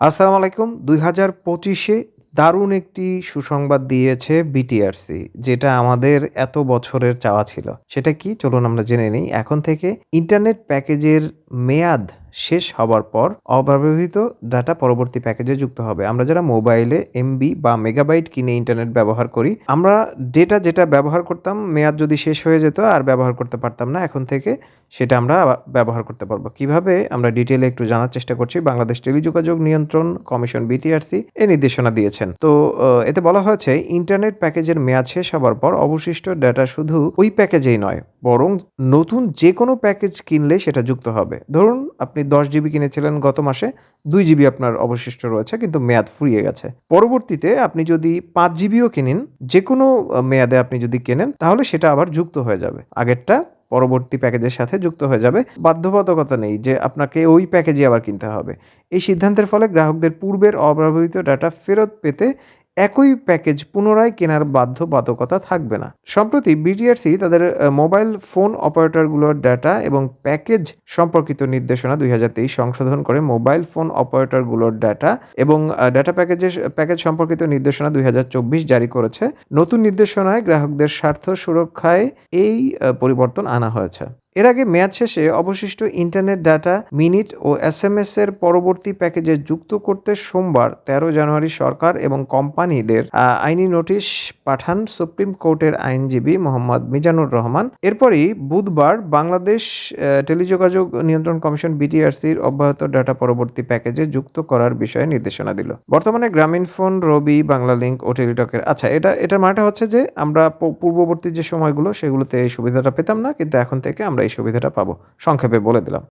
আসসালামু আলাইকুম। দুই হাজার পঁচিশে দারুণ একটি সুসংবাদ দিয়েছে বিটিআরসি যেটা আমাদের এত বছরের চাওয়া ছিল। সেটা কি? চলুন আমরা জেনে নিই। এখন থেকে ইন্টারনেট প্যাকেজের মেয়াদ শেষ হবার পর অব্যবহৃত ডাটা পরবর্তী প্যাকেজে যুক্ত হবে। আমরা যারা মোবাইলে এমবি বা মেগাবাইট কিনে ইন্টারনেট ব্যবহার করি, আমরা ডেটা যেটা ব্যবহার করতাম, মেয়াদ যদি শেষ হয়ে যেত, আর ব্যবহার করতে পারতাম না, এখন থেকে সেটা আমরা ব্যবহার করতে পারব। কীভাবে? আমরা ডিটেলে একটু জানার চেষ্টা করছি। বাংলাদেশ টেলিযোগাযোগ নিয়ন্ত্রণ কমিশন বিটিআরসি এই নির্দেশনা দিয়েছেন। তো এতে বলা হয়েছে ইন্টারনেট প্যাকেজের মেয়াদ শেষ হবার পর অবশিষ্ট ডেটা শুধু ওই প্যাকেজেই নয় বরং নতুন যে কোনো প্যাকেজ কিনলে সেটা যুক্ত হবে। ধরুন, আপনি দশ জিবি কিনেছিলেন গত মাসে, দুই জিবি আপনার অবশিষ্ট রয়েছে, কিন্তু মেয়াদ ফুরিয়ে গেছে। পরবর্তীতে আপনি যদি পাঁচ জিবিও কিনেন যে কোনো মেয়াদে আপনি যদি কেনেন, তাহলে সেটা আবার যুক্ত হয়ে যাবে। আগেরটা পরবর্তী প্যাকেজের সাথে যুক্ত হয়ে যাবে। বাধ্যবাধকতা নেই যে আপনাকে ওই প্যাকেজই আবার কিনতে হবে। এই সিদ্ধান্তের ফলে গ্রাহকদের পূর্বের অব্যবহৃত ডাটা ফেরত পেতে একই প্যাকেজ পুনরায় কেনার বাধ্যবাধকতা থাকবে না। সম্প্রতি বিটিআরসি তাদের মোবাইল ফোন অপারেটরগুলোর ডাটা এবং প্যাকেজ সম্পর্কিত নির্দেশনা দুই হাজার তেইশ সংশোধন করে মোবাইল ফোন অপারেটরগুলোর ডাটা এবং ডাটা প্যাকেজের প্যাকেজ সম্পর্কিত নির্দেশনা দুই হাজার চব্বিশ জারি করেছে। নতুন নির্দেশনায় গ্রাহকদের স্বার্থ সুরক্ষায় এই পরিবর্তন আনা হয়েছে। এর আগে মেয়াদ শেষে অবশিষ্ট ইন্টারনেট ডাটা, মিনিট ও এস এম এস এর পরবর্তী প্যাকেজে যুক্ত করতে সোমবার তেরো জানুয়ারি সরকার এবং কোম্পানিদের আইনি নোটিশ পাঠান সুপ্রিম কোর্টের আইনজীবী মোহাম্মদ মিজানুর রহমান। এরপরই বুধবার বাংলাদেশ টেলিযোগাযোগ নিয়ন্ত্রণ কমিশন বিটিআরসির অব্যাহত ডাটা পরবর্তী প্যাকেজে যুক্ত করার বিষয়ে নির্দেশনা দিল। বর্তমানে গ্রামীণ ফোন, রবি, বাংলা লিঙ্ক ও টেলিটকের আচ্ছা এটা এটার মানেটা হচ্ছে যে আমরা পূর্ববর্তী যে সময়গুলো, সেগুলোতে এই সুবিধাটা পেতাম না, কিন্তু এখন থেকে আমরা এই সুবিধাটা পাবো। সংক্ষেপে বলে দিলাম।